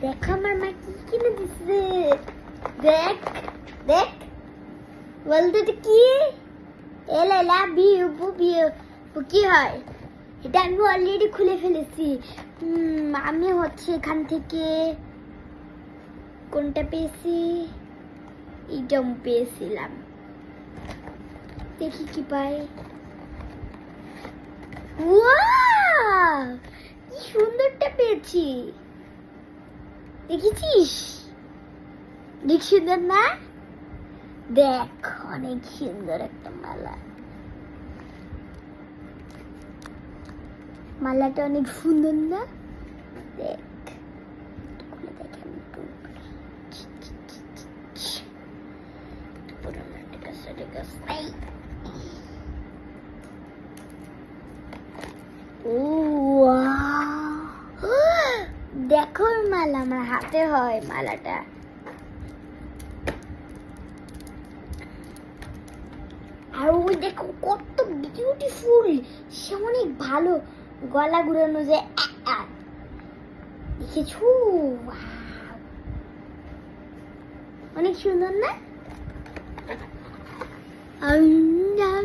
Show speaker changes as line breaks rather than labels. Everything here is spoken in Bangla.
দেখ আমার মা কি কিনে দিছে দেখ দেখ বলতো এটা কি এল বিউ বু বিউ বু কি হয় এটা আমি অলরেডি খুলে ফেলেছি আমি হচ্ছে এখান থেকে কোনটা পেয়েছি এইটাও পেয়েছিলাম দেখি কি পাই! কি সুন্দরটা পেয়েছি দেখেছিস? দেখ সুন্দর না? দেখ, অনেক সুন্দর একটা মালা। মালাটা অনেক সুন্দর না? দেখ, একটু দেখো মালা আমার হাতে হয় মালাটা। আর ওই দেখো কত বিউটিফুল সে অনেক ভালো গলা ঘুরানো আ। দেখেছ? অনেক সুন্দর না? আম, নাম,